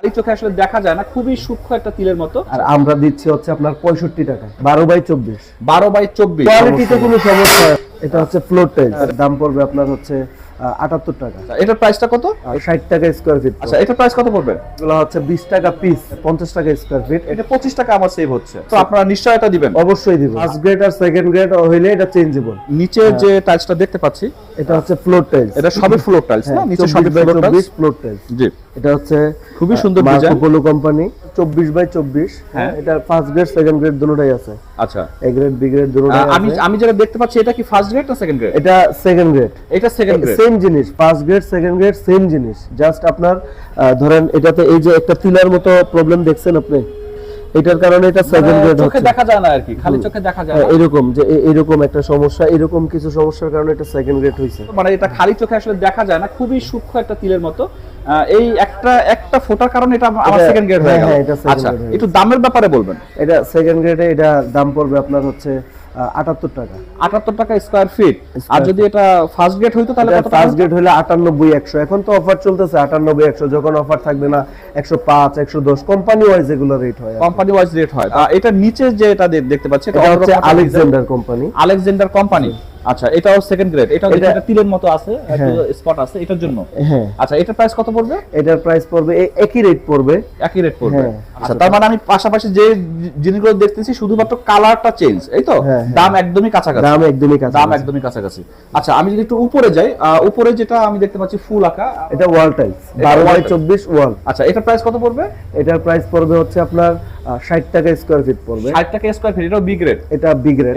খালি চোখে আসলে দেখা যায় না খুবই সূক্ষ্ম একটা তিলের মতো। আর আমরা দিচ্ছি হচ্ছে আপনার পঁয়ষট্টি টাকা। বারো বাই চব্বিশ। বারো বাই চব্বিশ। কোয়ালিটিতে কোনো সমস্যা এটা হচ্ছে ফ্লোর টাইল দাম পড়বে আপনার হচ্ছে আটাত্তর টাকা। এটার প্রাইসটা কত? ষাট টাকা স্কোয়ার ফিট আচ্ছা এটার প্রাইস কত পড়বে? এগুলো হচ্ছে বিশ টাকা পিস পঞ্চাশ টাকা স্কোয়ার ফিট এটা পঁচিশ টাকা আমার সেভ হচ্ছে। তো আপনারা নিশ্চয় এটা দিবেন? অবশ্যই দিব। ফার্স্ট গ্রেড আর সেকেন্ড গ্রেড হইলে এটা চেঞ্জেবল নিচে যে টাইলসটা দেখতে পাচ্ছি এটা হচ্ছে ফ্লোর টাইলস এটা সবই ফ্লোর টাইলস না? নিচে সবই ফ্লোর টাইলস জি। এটা হচ্ছে খুবই সুন্দর ডিজাইন কোম্পানি চব্বিশ বাই চব্বিশ হ্যাঁ। এটা ফার্স্ট গ্রেড সেকেন্ড গ্রেড দুটোটাই আছে। আচ্ছা। এ গ্রেড বি গ্রেড দুটোটাই আমি আমি যেটা দেখতে পাচ্ছি এটা কি ফার্স্ট গ্রেড না সেকেন্ড গ্রেড এটা সেকেন্ড গ্রেড এটা সেকেন্ড গ্রেড সেম জিনিস first grade second grade same জিনিস। জাস্ট আপনার ধরেন এটাতে এই যে একটা পিলার মতো প্রবলেম দেখছেন আপনি? এটার কারণে এটা সেকেন্ড গ্রেড মানে হচ্ছে। দেখা যায় না আর কি খালি চোখে দেখা যায় হ্যাঁ, না। এরকম যে এরকম একটা সমস্যা এরকম কিছু সমস্যার কারণে এটা সেকেন্ড গ্রেড হয়েছে মানে এটা খালি চোখে আসলে দেখা যায় না খুবই সূক্ষ্ম একটা তিলের মতো। এই একটা একটা ফোটার কারণে এটা আমার সেকেন্ড গ্রেড হয়ে হ্যাঁ, গেল। হ্যাঁ, আচ্ছা একটু দামের ব্যাপারে বলবেন। এটা সেকেন্ড গ্রেডে এটা দাম পড়বে আপনার হচ্ছে আটাত্তর টাকা। আটাত্তর টাকা স্কোয়ার ফিট আর যদি এটা ফার্স্ট গ্রেড হইতো তাহলে কত ফার্স্ট গ্রেড হলে আটানব্বই একশো। এখন তো অফার চলতেছে আটানব্বই একশো। যখন অফার থাকবে না একশো পাঁচ একশো দশ। কোম্পানি ওয়াইজ এগুলো রেট হয় কোম্পানি ওয়াইজ রেট হয়। এটা নিচে যে এটা দেখতে পাচ্ছি এটা হচ্ছে আলেকজান্ডার কোম্পানি আলেকজান্ডার কোম্পানি আচ্ছা এটাও সেকেন্ড গ্রেড এটা এটা- এটা তিলের মতো আছে একটু হ্যাঁ। স্পট আছে এটার জন্য। হ্যাঁ। আচ্ছা এটার প্রাইস কত পড়বে? এটার প্রাইস পড়বে একই রেট পড়বে। একই রেট পড়বে। আচ্ছা তার মানে আমি পাশাপাশি যে জিনিসগুলো দেখতেছি শুধুমাত্র কালারটা চেঞ্জ এই তো? হ্যাঁ, হ্যাঁ। দাম একদমই কাছাকাছি। দাম একদমই কাছে দাম একদমই কাছাকাছি। আচ্ছা আমি যদি একটু উপরে যাই উপরে যেটা আমি দেখতে পাচ্ছি ফুল আঁকা এটা ওয়াল টাইলস এটা বারো wall বাই tiles। চব্বিশ ওয়াল আচ্ছা এটার প্রাইস কত পড়বে? এটার প্রাইস পড়বে হচ্ছে আপনার ষাট টাকা স্কোয়ার ফিট পড়বে। ষাট টাকা স্কোয়ার ফিট এটাও বি গ্রেড এটা বি গ্রেড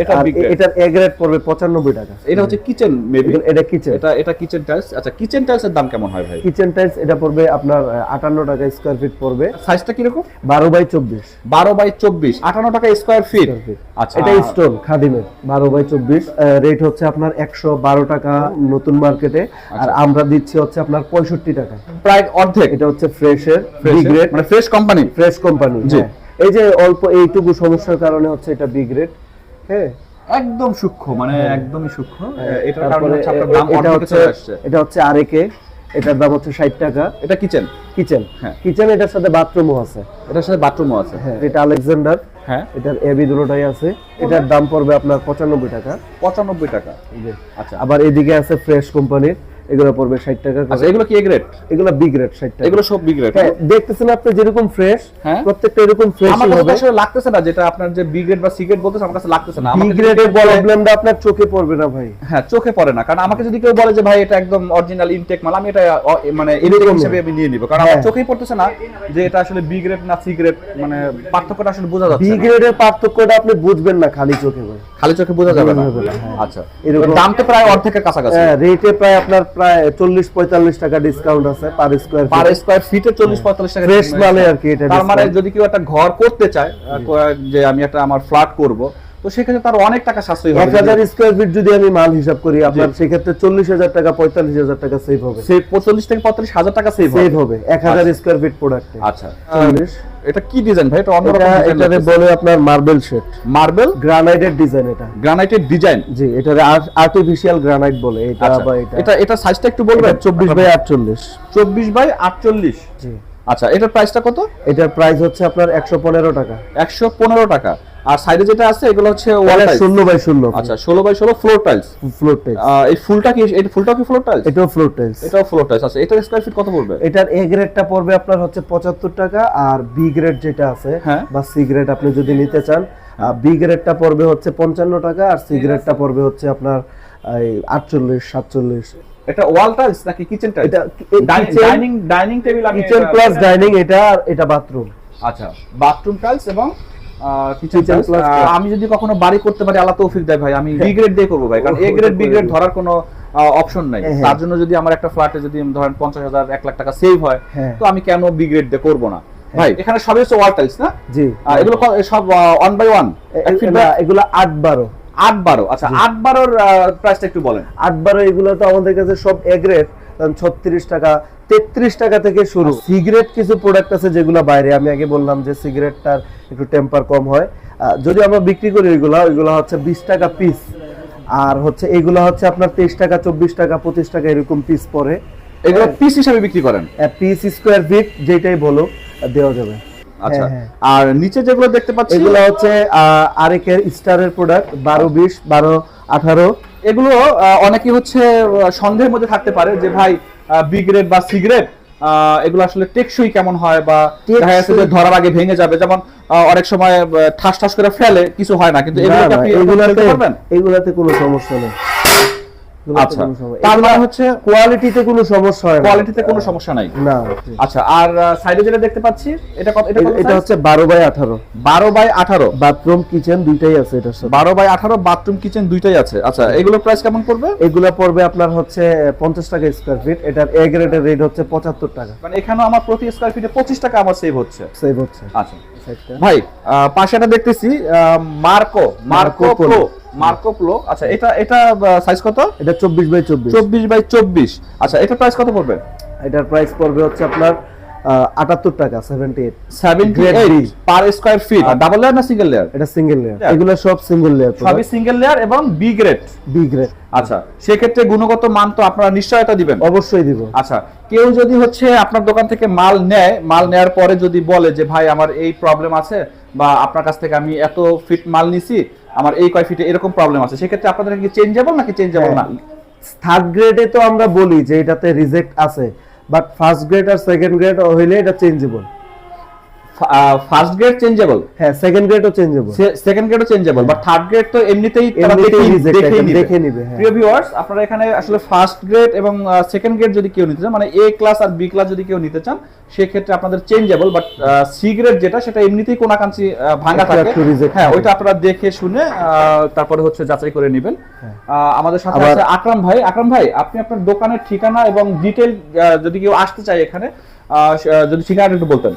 এটার এ গ্রেড পড়বে পঁচানব্বই টাকা। এটা হচ্ছে কিচেন মেবি এটা- কিচেন এটা এটা কিচেন টাইলস আচ্ছা কিচেন দাম কেমন হয় ভাই? কিচেন টাইলস এটা পড়বে আপনার আটান্ন টাকা স্কোয়ার ফিট পড়বে। সাইজটা কীরকম? বারো বাই চব্বিশ। বারো বাই চব্বিশ। আটান্ন টাকা স্কোয়ার ফিট আচ্ছা। এটা স্টোন খাদিমের। বারো বাই চব্বিশ রেট হচ্ছে আপনার একশো বারো টাকা নতুন মার্কেটে আচ্ছা। আর আমরা দিচ্ছি হচ্ছে আপনার পঁয়ষট্টি টাকা। প্রায় অর্ধেক। এটা হচ্ছে ফ্রেশের গ্রেড মানে ফ্রেশ কোম্পানি ফ্রেশ কোম্পানি জি। এই যে অল্প এইটুকু সমস্যার কারণে হচ্ছে এটা বি গ্রেড হ্যাঁ? একদম সূক্ষ্ম মানে একদমই সূক্ষ্ম। এটার কারণে হচ্ছে আপনার দাম এটা হচ্ছে এটা হচ্ছে আরেকে এটার দাম হচ্ছে ষাট টাকা। এটা কিচেন? কিচেন। হ্যাঁ। কিচেন এটার সাথে বাথরুমও আছে। এটার সাথে বাথরুমও আছে। হ্যাঁ এটা আলেকজান্ডার। হ্যাঁ। এটার এবি দুটোটাই আছে। এটার দাম পড়বে আপনার পঁচানব্বই টাকা। পঁচানব্বই টাকা। আচ্ছা। আবার এদিকে আছে ফ্রেশ কোম্পানির এগুলো পড়বে ষাট টাকা আচ্ছা এগুলো কি গ্রেড এগুলো বি গ্রেড ষাট টাকা। এগুলো সব বি গ্রেড হ্যাঁ, দেখতেছেন আপনি যেরকম ফ্রেশ হ্যাঁ। প্রত্যেকটা এরকম ফ্রেশ আমার কাছে লাগতেছে না যেটা আপনার যে বি গ্রেড বা সি গ্রেড বলতেছে আমার কাছে লাগতেছে না। বি গ্রেডের প্রবলেমটা আপনার চোখে পড়বে না ভাই। হ্যাঁ চোখে পড়ে না। কারণ আমাকে যদি কেউ বলে যে ভাই এটা একদম অরিজিনাল ইনটেক মাল আমি এটা মানে এরকম হিসেবে আমি নিয়ে নিব। কারণ আমার হ্যাঁ। চোখেই পড়তেছে না যে এটা আসলে বি গ্রেড না সি গ্রেড মানে পার্থক্যটা আসলে বোঝা বি যাচ্ছে না। গ্রেডের পার্থক্যটা আপনি বুঝবেন না খালি চোখে ভাই খালি চোখে বোঝা যাবে না। আচ্ছা। এরকম- দাম তো প্রায় অর্ধেকের কাছাকাছি। হ্যাঁ রেটে প্রায় আপনার প্রায় চল্লিশ পঁয়তাল্লিশ টাকা ডিসকাউন্ট আছে পার স্কোয়ার পার স্কোয়ার ফিটে চল্লিশ পঁয়তাল্লিশ টাকা ফ্রেশ মালে আর কি এটা তার মানে যদি কেউ একটা ঘর করতে চায় যে আমি একটা আমার ফ্ল্যাট করব তো সেক্ষেত্রে তার অনেক টাকা সাশ্রয় হবে। হাজার স্কোয়ার ফিট যদি আমি মাল হিসাব করি আপনার সেক্ষেত্রে চল্লিশ হাজার টাকা পঁয়তাল্লিশ হাজার টাকা সেভ হবে। সেই পঁয়তাল্লিশ থেকে পঁয়তাল্লিশ হাজার টাকা সেভ সেভ হবে। এক হাজার স্কোয়ার ফিট প্রোডাক্টে আচ্ছা। এটা কি ডিজাইন ভাই? এটা অন্যরকম এটারে বলে আপনার মার্বেল শেড মার্বেল গ্রানাইটের ডিজাইন এটা। গ্রানাইটের ডিজাইন জি এটা আর্টিফিশিয়াল গ্রানাইট বলে এটা আচ্ছা। বা এটা। এটা এটা সাইজটা একটু বলবেন? চব্বিশ বাই আটচল্লিশ। চব্বিশ বাই আটচল্লিশ। জি। আচ্ছা এটার প্রাইসটা কত? এটার প্রাইস হচ্ছে আপনার একশো পনেরো টাকা। একশো পনেরো টাকা। আর সাইডে যেটা আছে এগুলো হচ্ছে শূন্য বাই শূন্য আচ্ছা ষোলো বাই ষোলো ফ্লোর টাইলস ফ্লোর টাইলস এই ফুলটা কি এই ফুলটাও কি ফ্লোর টাইলস এটাও ফ্লোর টাইলস এটাও ফ্লোর টাইলস আছে এটার স্কয়ার ফিট কত পড়বে? এটার এ গ্রেডটা পড়বে আপনার হচ্ছে পঁচাত্তর টাকা আর বি গ্রেড যেটা আছে হ্যাঁ। বা সি গ্রেড আপনি যদি নিতে চান বি গ্রেডটা পড়বে হচ্ছে পঞ্চান্ন টাকা আর সি গ্রেডটা পড়বে হচ্ছে আপনার এই আটচল্লিশ সাতচল্লিশ। এটা ওয়াল টাইলস নাকি কিচেন টাইলস এটা ডাইনিং ডাইনিং টেবিল আমি কিচেন প্লাস ডাইনিং এটা এটা বাথরুম আচ্ছা বাথরুম টাইলস এবং আমি যদি কখনো বাড়ি করতে পারি আল্লাহ তৌফিক দেয় ভাই। আমি বি গ্রেড দিয়ে করব ভাই কারণ এ গ্রেড বি গ্রেড ধরার কোনো অপশন নাই। হ্যাঁ, হ্যাঁ। তার জন্য যদি আমার একটা ফ্ল্যাটে যদি ধরেন পঞ্চাশ হাজার এক লাখ টাকা সেভ হয় হ্যাঁ। তো আমি কেন বি গ্রেড দিয়ে করব না? ভাই এখানে সবই হচ্ছে ওয়াল টাইলস না? জি। এগুলো সব ওয়ান বাই ওয়ান এগুলা আট বারো। আট বারো আচ্ছা আট বারোর প্রাইসটা একটু বলেন। আট বারো এগুলো তো আমাদের কাছে সব এ ছত্রিশ টাকা তেত্রিশ টাকা থেকে শুরু। সিগারেট কিছু প্রোডাক্ট আছে যেগুলো বাইরে আমি আগে বললাম যে সিগারেটটার একটু টেম্পার কম হয়। যদি আমরা বিক্রি করি ওইগুলা ওইগুলো হচ্ছে বিশ টাকা পিস আর হচ্ছে এগুলো হচ্ছে আপনার তেইশ টাকা চব্বিশ টাকা পঁচিশ টাকা এরকম পিস পরে এগুলো পিস হিসাবে বিক্রি করেন? পিস স্কোয়ার ফিট যেটাই বলো দেওয়া যাবে। আচ্ছা হ্যাঁ, আর নিচে যেগুলো দেখতে পাচ্ছি এগুলো হচ্ছে আহ, আরেকের স্টারের প্রোডাক্ট বারো বিশ বারো আঠারো। এগুলো অনেকে হচ্ছে সন্দেহের মধ্যে থাকতে পারে যে ভাই বি গ্রেড বা সি গ্রেড এগুলো আসলে টেকসই কেমন হয় বা দেখা যাচ্ছে যে ধরার আগে ভেঙে যাবে। যেমন অনেক সময় ঠাস ঠাস করে ফেলে কিছু হয় না। কিন্তু এগুলো এগুলাতে কোনো সমস্যা নেই। আচ্ছা তার মানে হচ্ছে কোয়ালিটিতে কোনো সমস্যা হয় কোয়ালিটিতে কোনো সমস্যা নাই। না। আচ্ছা আর সাইডে যেটা দেখতে পাচ্ছি এটা কত এটা এটা হচ্ছে বারো বাই আঠারো। বারো বাই আঠারো? বাথরুম কিচেন দুইটাই আছে এটার সাথে। বারো বাই আঠারো বাথরুম কিচেন দুইটাই আছে। আচ্ছা এগুলোর প্রাইস কেমন পড়বে? এগুলা পড়বে আপনার হচ্ছে পঞ্চাশ টাকা স্কোয়ার ফিট এটার এ গ্রেডের রেট হচ্ছে পঁচাত্তর টাকা। মানে এখানেও আমার প্রতি স্কোয়ার ফিটে পঁচিশ টাকা আমার সেভ হচ্ছে। সেভ হচ্ছে। আচ্ছা। ভাই আহ, পাশে একটা দেখতেছি Marco Marco Pro. Marco Pro আচ্ছা এটা এটা সাইজ কত? এটা চব্বিশ বাই চব্বিশ। চব্বিশ বাই চব্বিশ। আচ্ছা এটা প্রাইস কত পড়বে? এটার প্রাইস পড়বে হচ্ছে আপনার আটাত্তর টাকা seventy eight seventy eight. Per square feet double layer না সিঙ্গেল লেয়ার এটা সিঙ্গেল লেয়ার এগুলো সব সিঙ্গেল লেয়ার সবই সিঙ্গেল লেয়ার এবং বি গ্রেড বি গ্রেড আচ্ছা সেক্ষেত্রে গুণগত মান তো আপনারা নিশ্চয়তা দিবেন। অবশ্যই দিব। আচ্ছা কেউ যদি হচ্ছে আপনার দোকান থেকে মাল নেয় মাল নেয়ার পরে যদি বলে যে ভাই আমার এই প্রবলেম আছে বা আপনার কাছ থেকে আমি এত ফিট মাল নিছি আমার এই কয় ফিটে এরকম প্রবলেম আছে সেক্ষেত্রে আপনাদের কি চেঞ্জেবল নাকি চেঞ্জেবল না? থার্ড গ্রেডে তো আমরা বলি যে এটাতে রিজেক্ট আছে। বাট ফার্স্ট গ্রেড আর সেকেন্ড গ্রেড হইলে এটা চেঞ্জেবল ফার্স্ট গ্রেড চেঞ্জেবল হ্যাঁ সেকেন্ড গ্রেডও চেঞ্জেবল সেকেন্ড গ্রেডও চেঞ্জেবল বাট থার্ড গ্রেড তো এমনিতেই তারা। দেখে নিবে, হ্যাঁ। প্রিয় ভিউয়ার্স আপনারা এখানে আসলে ফার্স্ট গ্রেড এবং সেকেন্ড গ্রেড যদি কেউ নিতে চান মানে এ ক্লাস আর বি ক্লাস যদি কেউ নিতে চান সেক্ষেত্রে আপনাদের চেঞ্জেবল বাট সি গ্রেড যেটা সেটা এমনিতেই কোনাকাঞ্চি আহ, ভাঙা থাকে হ্যাঁ। ওইটা আপনারা দেখে শুনে তারপরে হচ্ছে যাচাই করে নেবেন আহ, আমাদের সাথে হ্যাঁ। আছে আকরাম ভাই আকরাম ভাই আপনি আপনার দোকানের ঠিকানা এবং ডিটেল যদি কেউ আসতে চায় এখানে যদি ঠিকানাটা একটু বলতেন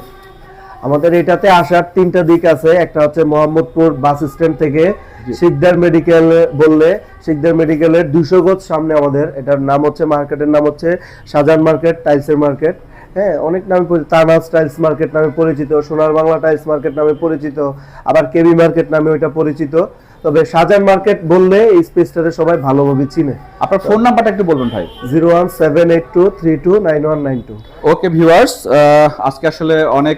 আমাদের এটাতে আসার তিনটা দিক আছে। একটা হচ্ছে মোহাম্মদপুর বাস স্ট্যান্ড থেকে শিকদার মেডিকেল বললে শিকদার মেডিকেলের দুশো গজ সামনে আমাদের। এটার নাম হচ্ছে মার্কেটের নাম হচ্ছে সাজান মার্কেট টাইলসের মার্কেট। হ্যাঁ অনেক নামে পরিচিত তানাস টাইলস মার্কেট নামে পরিচিত সোনার বাংলা টাইলস মার্কেট নামে পরিচিত আবার কেবি মার্কেট নামে ওইটা পরিচিত। তবে শাহজাহান মার্কেট বললে এই স্পেসটারে সবাই ভালোভাবে চিনে। আপনার ফোন নাম্বারটা একটু বলবেন ভাই। Zero one seven eight two three two nine one nine two. Okay viewers আজকে আসলে অনেক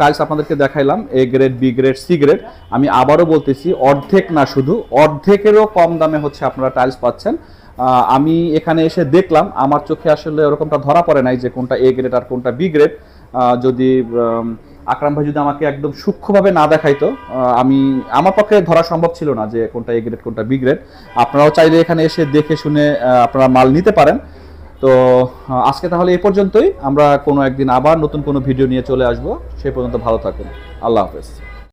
টাইলস আপনাদেরকে দেখাইলাম A grade B grade C grade. আমি আবারও বলতেছি অর্ধেক না শুধু অর্ধেকেরও কম দামে হচ্ছে আপনারা টাইলস পাচ্ছেন। আমি এখানে এসে দেখলাম আমার চোখে আসলে ওরকমটা ধরা পড়ে নাই যে কোনটা এ গ্রেড আর কোনটা বি গ্রেড। যদি আকরাম ভাই যদি আমাকে একদম সূক্ষ্মভাবে না দেখাইতো আমি আমার পক্ষে ধরা সম্ভব ছিল না যে কোনটা এ গ্রেড কোনটা বি গ্রেড আপনারাও চাইলে এখানে এসে দেখে শুনে আপনারা মাল নিতে পারেন। তো আজকে তাহলে এ পর্যন্তই। আমরা কোনো একদিন আবার নতুন কোনো ভিডিও নিয়ে চলে আসব। সেই পর্যন্ত ভালো থাকুন। আল্লাহ হাফেজ।